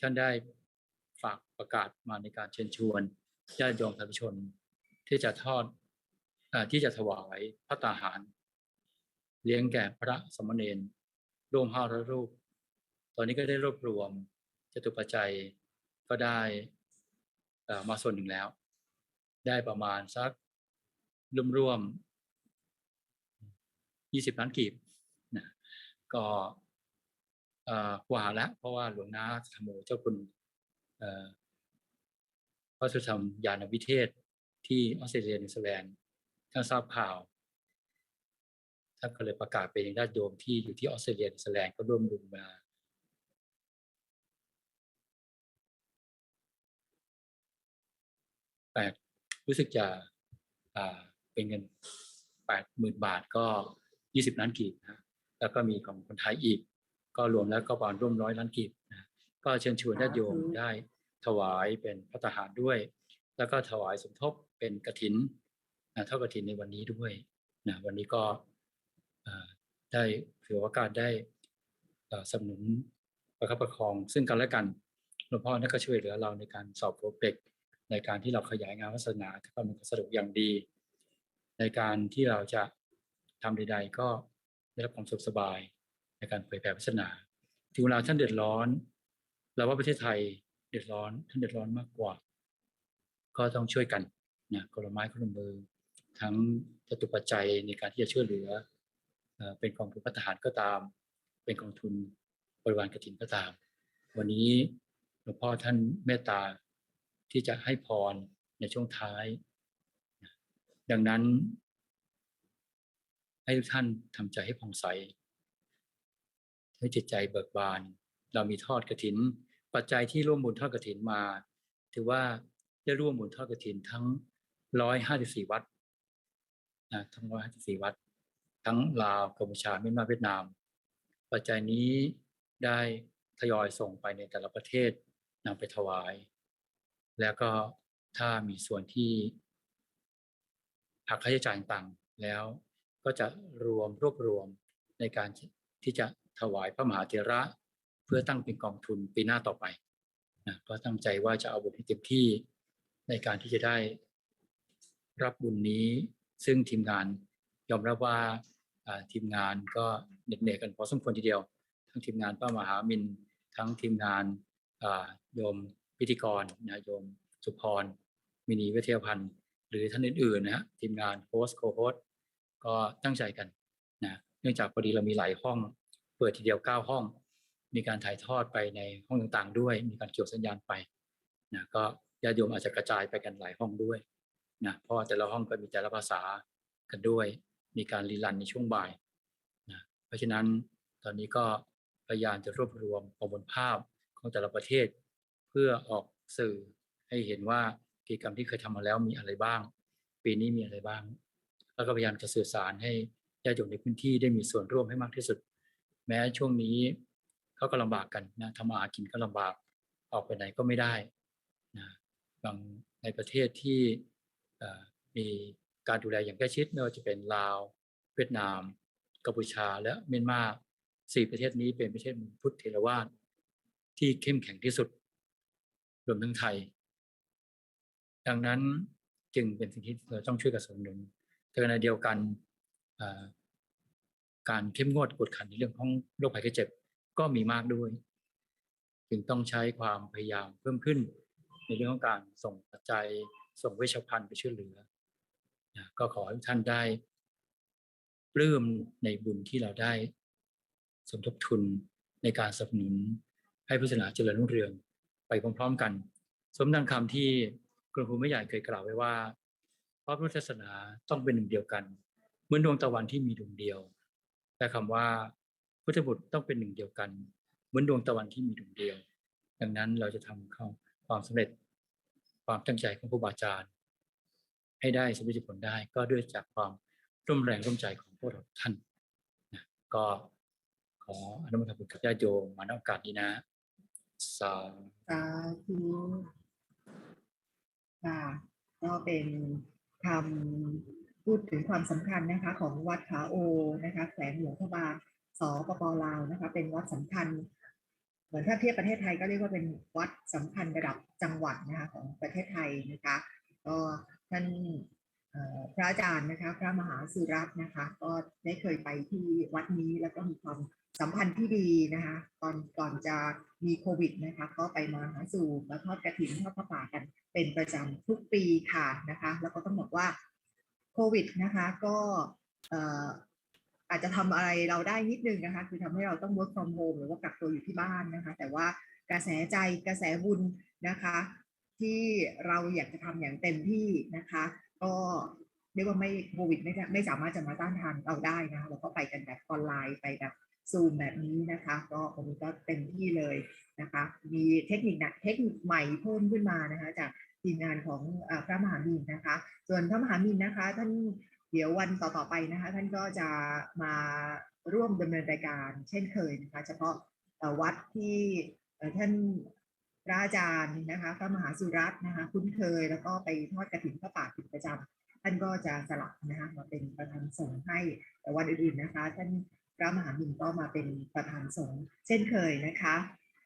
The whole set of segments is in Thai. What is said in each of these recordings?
ท่านได้ฝากประกาศมาในการเชิญชวนญาติโยมสาธุชน ที่จะทอดอที่จะถวายพระตาหาร เลี้ยงแก่พระสมณเณรรวมห้าร้อยรูป ตอนนี้ก็ได้รวบรวมจตุปัจจัยก็ได้มาส่วนหนึ่งแล้ว ได้ประมาณสักร่วมรวมยี่สิบล้านกีบนะก็ ว่าล้วเพราะว่าหลวงนาธรรมโมเจ้าคุณพระสุธรรมยานวิเทศที่ออสเตรเลียนิวซีแลนด์ท่านทราบข่าวท่านก็เลยประกาศไปยังญาติโยมที่อยู่ที่ออสเตรเลียนิวซีแลนด์ก็ร่วมลงมาแปดรู้สึกจะเป็นเงินแปดหมื่นบาทก็ยี่สิบล้านกีบนะแล้วก็มีของคนไทยอีก ก็รวมแล้วก็ประมาณร่วมร้อยล้านกีบนะก็เชิญชวนญาติโยมได้ถวายเป็นพระทหารด้วย แล้วก็ถวายสมทบเป็นกฐินนะเท่ากฐินในวันนี้ด้วยนะวันนี้ก็อ่าได้ถือโอกาสได้เอ่อสนับสนุนประคับประคอง ซึ่งกันและกันหลวงพ่อนั่นก็ช่วยเหลือเราในการสอบโปรเจกต์ในการที่เราขยายงานวาสนาก็มีความสะดวกอย่างดี ในการที่เราจะทำใด ๆ ก็ได้รับความสุขสบาย ในการเผยแผ่ศาสนาถึงเวลาท่านเดือดร้อน เราว่าประเทศไทยเดือดร้อน ท่านเดือดร้อนมากกว่า ก็ต้องช่วยกันนะคนละไม้คนละมือ ทั้งจตุปัจจัยในการที่จะช่วยเหลือเอ่อเป็นกองทุนพัฒหารก็ตาม เป็นกองทุนบริวารกฐินก็ตาม วันนี้หลวงพ่อท่านเมตตาที่จะให้พรในช่วงท้าย ดังนั้น ให้ทุกท่านทำใจให้ผ่องใส ให้จิตใจเบิกบาน เรามีทอดกระถิน ปัจจัยที่ร่วมบุญทอดกระถินมา ถือว่าได้ร่วมบุญทอดกระถินทั้งร้อยห้าสิบสี่วัดนะทั้งร้อยห้าสิบสี่วัด ทั้งลาวกัมพูชาเมียนมาเวียดนาม ปัจจัยนี้ได้ทยอยส่งไปในแต่ละประเทศนำไปถวาย แล้วก็ถ้ามีส่วนที่หักค่าใช้จ่ายต่างแล้วก็จะรวมรวบรวมในการที่จะ ถวายพระมหาเถระ เพื่อตั้งเป็นกองทุนปีหน้าต่อไปนะก็ตั้งใจว่าจะเอาบุญให้เต็มที่ในการที่จะได้รับบุญนี้ ซึ่งทีมงานยอมรับว่าทีมงานก็เหน็ดเหนื่อยกันพอสมควรทีเดียว ทั้งทีมงานพระมหามินทั้งทีมงานอ่าโยมพิธีกรนะโยมสุพรมินีวิทยาพันธ์ หรือท่านอื่นๆนะฮะทีมงานโฮสโคโฮสก็ตั้งใจกันนะเนื่องจากพอดีเรามีหลายห้อง เปิดทีเดียว 9 ห้อง มีการถ่ายทอดไปในห้องต่างๆ ด้วย มีการเกี่ยวสัญญาณไปนะก็ญาติโยมอาจจะกระจายไปกันหลายห้องด้วยนะเพราะแต่ละห้องก็มีแต่ละภาษากันด้วย มีการรีลันในช่วงบ่ายนะเพราะฉะนั้นตอนนี้ก็พยายามจะรวบรวมประมวลภาพของแต่ละประเทศ เพื่อออกสื่อให้เห็นว่ากิจกรรมที่เคยทำมาแล้วมีอะไรบ้าง ปีนี้มีอะไรบ้าง แล้วก็พยายามจะสื่อสารให้ญาติโยมในพื้นที่ได้มีส่วนร่วมให้มากที่สุด แม้ช่วงนี้เขาก็ลำบากกันนะทำมาหากินก็ลำบากออกไปไหนก็ไม่ได้นะบางในประเทศที่มีการดูแลอย่างใกล้ชิดไม่ว่าจะเป็นลาว เวียดนามกัมพูชาและเมียนมาสี่ประเทศนี้เป็นประเทศพุทธเทรวาสที่เข้มแข็งที่สุดรวมทั้งไทย ดังนั้นจึงเป็นสิ่งที่เราต้องช่วยกันสนับสนุนแต่ขณะเดียวกัน การเข้มงวดกวดขันในเรื่องของโรคภัยไข้เจ็บก็มีมากด้วย จึงต้องใช้ความพยายามเพิ่มขึ้น ในเรื่องของการส่งปัจจัยส่งเวชภัณฑ์ไปช่วยเหลือนะก็ขอให้ท่านได้ปลื้มในบุญที่เราได้ สมทบทุนในการสนับสนุนให้พุทธศาสนาเจริญรุ่งเรืองไปพร้อมๆกัน สมดังคำที่กรมครูไม่ใหญ่เคยกล่าวไว้ว่าพระพุทธศาสนาต้องเป็นหนึ่งเดียวกัน เหมือนดวงตะวันที่มีดวงเดียว และคำว่าพุทธบุตรต้องเป็นหนึ่งเดียวกัน เหมือนดวงตะวันที่มีดวงเดียว ดังนั้นเราจะทำเข้าความสำเร็จความตั้งใจของครูบาอาจารย์ ให้ได้สมบูรณ์ผลได้ก็ด้วยจากความร่วมแรงร่วมใจของพวกเราท่านนะก็ขออนุโมทนาบุญกับญาติโยมมาณโอกาสนี้นะสาธุสาธุค่ะก็เป็นคำ พูดถึงความสำคัญนะคะของวัดขาโอนะคะแขวงหลวงพระบางสปปลาวนะคะเป็นวัดสำคัญ เหมือนถ้าเทียบประเทศไทยก็เรียกว่าเป็นวัดสำคัญระดับจังหวัดนะคะของประเทศไทยนะคะก็ท่านพระอาจารย์นะคะพระมหาสุรัตน์นะคะ ก็ได้เคยไปที่วัดนี้แล้วก็มีความสัมพันธ์ที่ดีนะคะ ตอนก่อนจะมีโควิดนะคะ ก็ไปมาหาสู่มาทอดกระถิ่นทอดพระป่ากันเป็นประจำทุกปีค่ะนะคะ แล้วก็ต้องบอกว่า ควิดนะคะก็อาจจะทำอะไรเราได้นิดนึงนะคะ คือทำให้เราต้อง work from home หรือว่ากักตัวอยู่ที่บ้านนะคะ แต่ว่ากระแสใจกระแสบุญนะคะ ที่เราอยากจะทำอย่างเต็มที่นะคะ ก็เรียกว่าไม่โควิดไม่ได้ไม่สามารถจะมาต้านทานเราได้นะคะเราก็ไปกันแบบออนไลน์ไปแบบซูมแบบนี้นะคะ ก็วันนี้ก็เต็มที่เลยนะคะ มีเทคนิคนะเทคนิคใหม่เพิ่มขึ้นมานะคะ จาก ทีมงานของอพระมหามินนะคะ ส่วนพระมหามินนะคะ ท่านเดี๋ยววันต่อๆไปนะคะ ท่านก็จะมาร่วมดำเนินรายการ เช่นเคยนะคะ เฉพาพ่อวัดที่ท่านพระอาจารย์นะคะพระมหาสุรัตน์นะคะ คุ้นเคยแล้วก็ไปทอดกระถิ่นพระป่าเป็นประจำท่านก็จะสลับนะคะมาเป็นประธานสงฆ์ให้แต่วันอื่นๆนะคะ ท่านพระมหามินก็มาเป็นประธานสงฆ์เช่นเคยนะคะ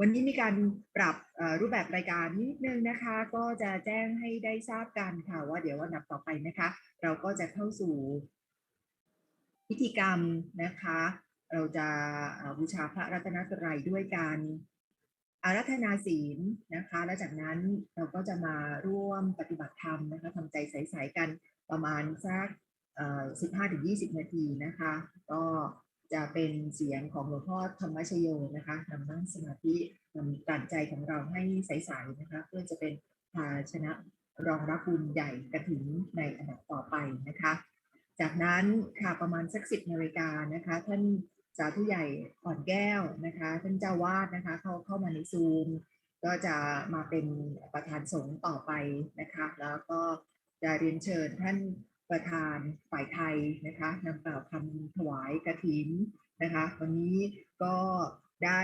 วันนี้มีการปรับรูปแบบรายการนิดนึงนะคะ ก็จะแจ้งให้ได้ทราบกันค่ะว่าเดี๋ยววันนับต่อไปนะคะ เราก็จะเข้าสู่พิธีกรรมนะคะ เราจะบูชาพระรัตนตรัยด้วยการอารัธนาศีลนะคะ และจากนั้นเราก็จะมาร่วมปฏิบัติธรรมนะคะทำใจใสๆกันประมาณสักสิบห้าถึงยี่สิบนาทีนะคะ ก็ จะเป็นเสียงของหลวงพ่อธรรมชโยนะคะนำนั่งสมาธินำกลั่นใจของเราให้ใสๆนะคะ เพื่อจะเป็นภาชนะรองรับบุญใหญ่กระถิ่นในอันดับต่อไปนะคะ จากนั้นค่ะประมาณสักสิบนาฬิกานะคะ ท่านสาธุใหญ่อ่อนแก้วนะคะ ท่านเจ้าวาดนะคะ เข้าเข้ามาในซูม ก็จะมาเป็นประธานสงฆ์ต่อไปนะคะ แล้วก็จะเรียนเชิญท่าน ประธานฝ่ายไทยนะคะนำกล่าวคำถวายกระถินนะคะวันนี้ก็ได้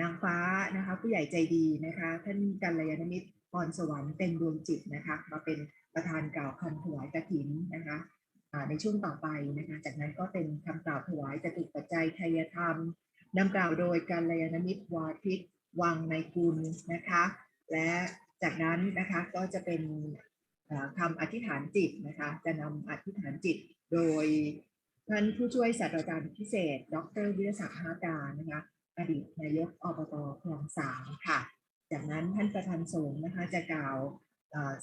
นางฟ้านะคะผู้ใหญ่ใจดีนะคะท่านกัลยาณมิตรพรสวรรค์เต็มดวงจิตนะคะมาเป็นประธานกล่าวคำถวายกระถินนะคะในช่วงต่อไปนะคะจากนั้นก็เป็นคำกล่าวถวายจตุปัจจัยไทยธรรมนำกล่าวโดยกัลยาณมิตรวาทิตวังในกุลนะคะ และจากนั้นนะคะก็จะเป็น คำอธิษฐานจิตนะคะ จะนำอธิษฐานจิตโดยท่านผู้ช่วยศาสตราจารย์พิเศษ ดรวิทยศักดิ์ฮาการนะคะอดีตนายกอบตคลองสามค่ะ จากนั้นท่านประธานสงฆ์นะคะจะกล่าว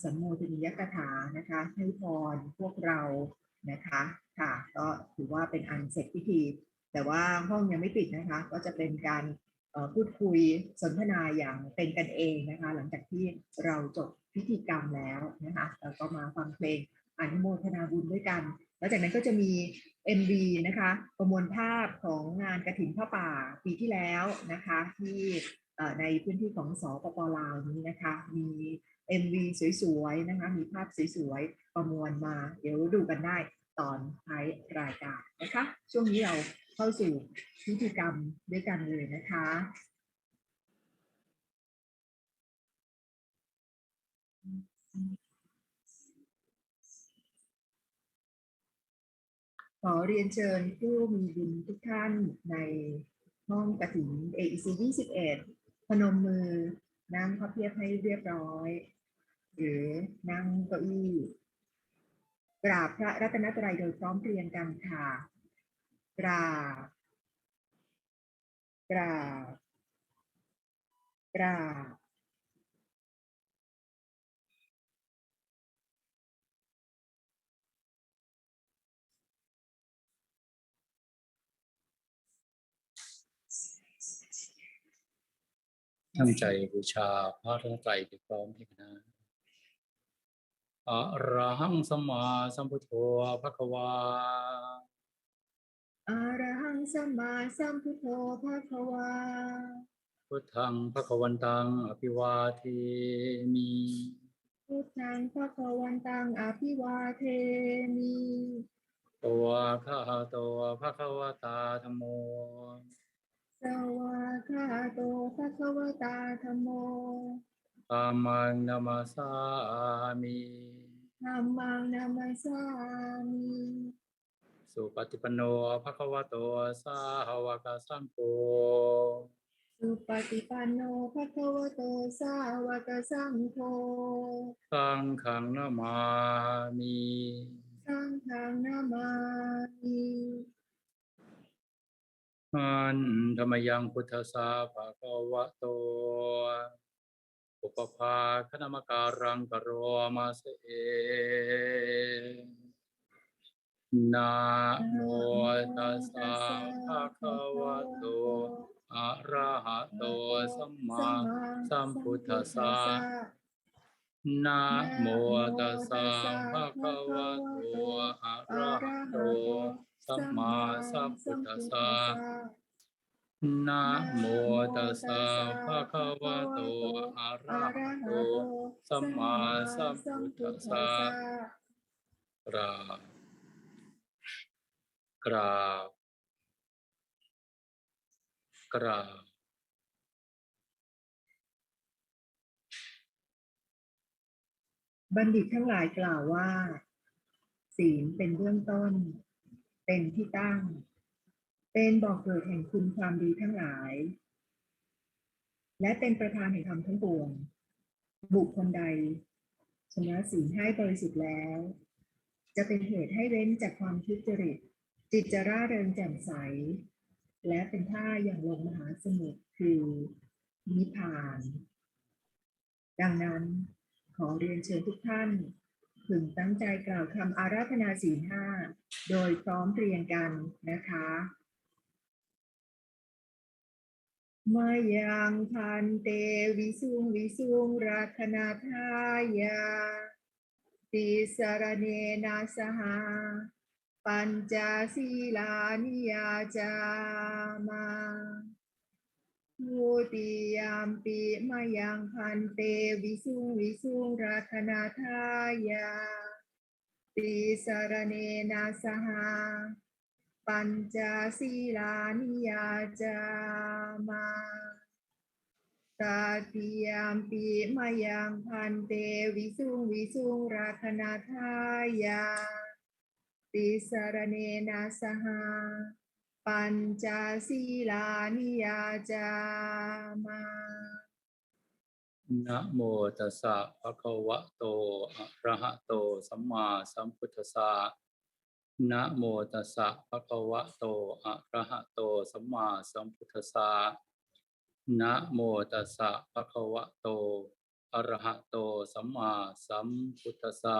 สัมโมทนิยกถานะคะให้พรพวกเรานะคะค่ะ ก็ถือว่าเป็นอันเสร็จพิธี แต่ว่าห้องยังไม่ปิดนะคะ ก็จะเป็นการ พูดคุยสนทนาอย่างเป็นกันเองนะคะ หลังจากที่เราจบพิธีกรรมแล้วนะคะแล้วก็มาฟังเพลงอนุโมทนาบุญด้วยกัน แล้วจากนั้นก็จะมี MV นะคะ ประมวลภาพของงานกระถิ่นผ้าป่าปีที่แล้วนะคะ ที่ในพื้นที่ของสปปลาวนี้นะคะ มี MV สวยๆนะคะ มีภาพสวยๆประมวลมา เดี๋ยวดูกันได้ตอนท้ายรายการนะคะ ช่วงนี้เรา เข้าสู่พิธีกรรมด้วยกันเลยนะคะขอเรียนเชิญผู้มีบุญทุกท่านในห้องกระถิ่น AEC 21 พนมมือนั่งพับเพียบให้เรียบร้อย หรือนั่งเก้าอี้ กราบพระรัตนตรัยโดยพร้อมเพรียงกันค่ะ กราบ กราบ กราบ ตั้งใจบูชาพระรัตนตรัยโดยพร้อมเพรียงกันะอะระหังสัมมาสัมพุทโธภะคะวา อะระหังสัมมาสัมพุทโธภะคะวา พุทธังภะคะวันตังอภิวาเทมิพุทธังภะคะวันตังอภิวาเทมิตัวข้าตัวภะคะวตาธรรมโมสวากขาโตภะคะวตาธัมโมธรรมังนามาสามิธัมมังนามัสสามิ สุปฏิปันโนภะคะวะโตสาวกสังโฆสุปฏิปันโนภะคะวะโตสาวกสังโฆสังฆังนามามิสังฆังนามามิอันธรรมยังพุทธสาภาควะโตอุปภาคณมการังกโรมาเสเอ นะโมตัสสะภะคะวะโตอะระหะโตสัมมาสัมพุทธัสสะนะโมตัสสะภะคะวะโตอะระหะโตสัมมาสัมพุทธัสสะนะโมตัสสะภะคะวะโตอะระหะโตสัมมาสัมพุทธัสสะรา ราบกราบบัณฑิตทั้งหลายกล่าวว่า ศีลเป็นเบื้องต้น เป็นที่ตั้ง เป็นบอกเกิดแห่งคุณความดีทั้งหลาย และเป็นประธานแห่งธรรมทั้งปวง บุคคลใดชำระศีลให้บริสุทธิ์แล้ว จะเป็นเหตุให้เว้นจากความทุจริต จิตจะร่าเริงแจ่มใส และเป็นท่าอย่างลงมหาสมุทรคือนิพพาน ดังนั้นขอเรียนเชิญทุกท่านพึงตั้งใจกล่าวคำอาราธนาศีห้าโดยพร้อมเพรียงกันนะคะมายังพันเตวิสุงวิสุงรัตนาทายาติสารเนนาสหา ปัญจศีลานิยาจามามุติยามปิมายังพันเตวิสุงวิสุงราคณาทายาติสารเนนาสหา ปัญจศีลานิยาจามาตาติยามปิมายังพันเตวิสุงวิสุงราคณาทายา ติสารเนนาสหาปัญจศีลานิยาจามานะโมตัสสะภะคะวะโตอะระหะโต สัมมาสัมพุทธัสสะนะโมตัสสะภะคะวะโตอะระหะโต สัมมาสัมพุทธัสสะนะโมตัสสะภะคะวะโตอะระหะโต สัมมาสัมพุทธัสสะ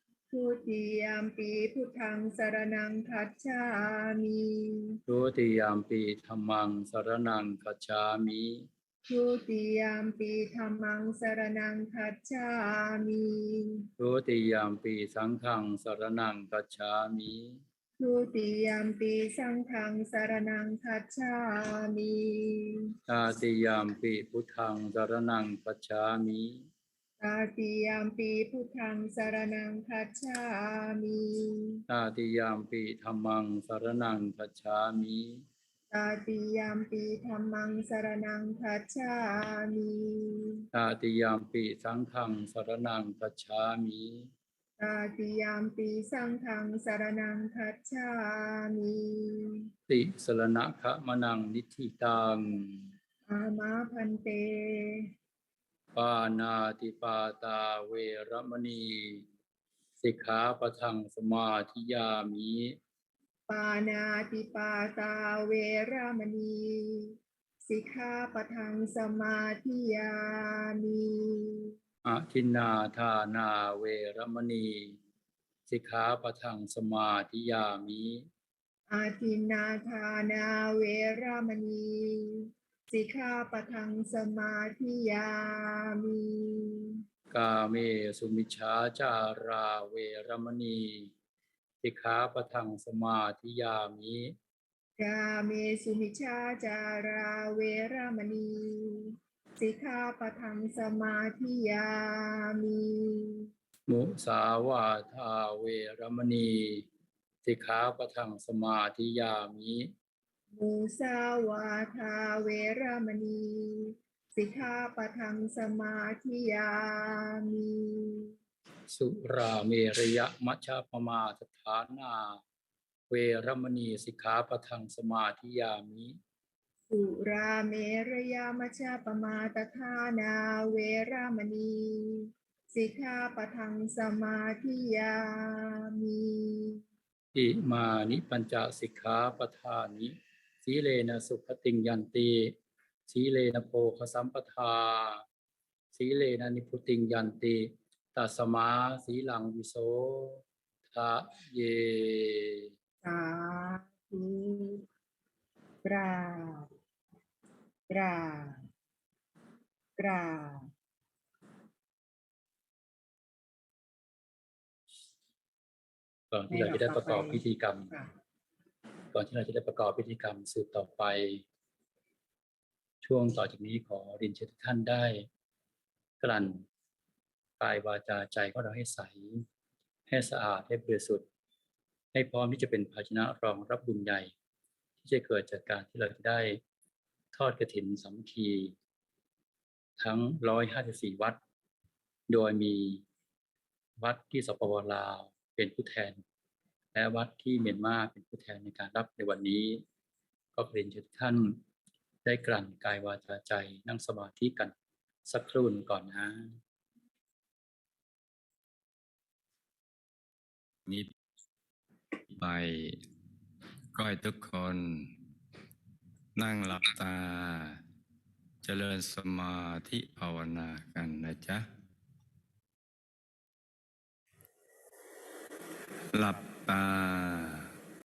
ทุติยามปีพุทธังสารนังคัจฉามิทุติยามปิธัมมังสารนังคัจฉามิทุติยามปีธัมมังสารนังคัจฉามิทุติยามปิสังฆังสารนังคัจฉามิทุติยามปีสังฆังสารนังคัจฉามิตาติยามปิพุทธังสารนังคัจฉามิ ตาติยามปีพุทธังสารนังคัจฉามิตาติยามปิธัมมังสารนังคัจฉามิตาติยามปีธรรมังสารนังคัจฉามิตาติยามปิสังฆังสารนังคัจฉามิตาติยามปีสังฆังสารนังคัจฉามิติสรณะขะมะนังนิธิตังอามาพันเต ปานาติปาตาเวรมณี สิกขาปะทังสมาธิยามิ ปานาติปาตาเวรามณี สิกขาปะทังสมาธิยามิอะทินนาทานาเวรมณี สิกขาปะทังสมาธิยามิออาทินนาทานาเวรมณี สิกขาปะทังสมาธิยามิกาเมสุมิชฌาจาราเวรมณีสิกขาปะทังสมาธิยามิกาเมสุมิชฌาจาราเวรมณีสิกขาปะทังสมาธิยามิมุสาวาทาเวรมณีสิกขาปะทังสมาธิยามิ มุสาวาทาเวรมณี สิกขาปะทังสมาธิยามิสุราเมรยะมัชฌปมาสถานา เวรมณีสิกขาปะทังสมาธิยามิ สุราเมรยามชฌปมาตทานาเวรมณี สิกขาปะทังสมาธิยามิอิมานิปัญจสิกขาปทานิ สีเลนะสุขติงยันติสีเลนะโภคสัมปทา สีเลนะนิพุติงยันติตัสมาสีลังวิโสทะเยสาธุกราบกราบกราบก่อนที่เราจะได้ประกอบพิธีกรรมค่ะ ก่อนที่เราจะได้ประกอบพิธีกรรมสืบต่อไป ช่วงต่อจากนี้ขอเรียนเชิญทุกท่านได้ กลั่นกายวาจาใจของเราให้ใส ให้สะอาดให้บริสุทธิ์ให้พร้อมที่จะเป็นภาชนะรองรับบุญใหญ่ ที่จะเกิดจากการที่เราจะได้ทอดกระถินสามัคคีทั้ง 154 วัด โดยมีวัดที่สปปลาว เป็นผู้แทน และวัดที่เมียนมาเป็นผู้แทนในการรับในวันนี้ ก็เรียนเชิญท่านได้กลั่นกายวาจาใจนั่งสมาธิกันสักครู่หนึ่งก่อนนะนี้ไปก็ให้ทุกคน นั่งหลับตาเจริญสมาธิภาวนากันนะจ๊ะ หลับ 嗯。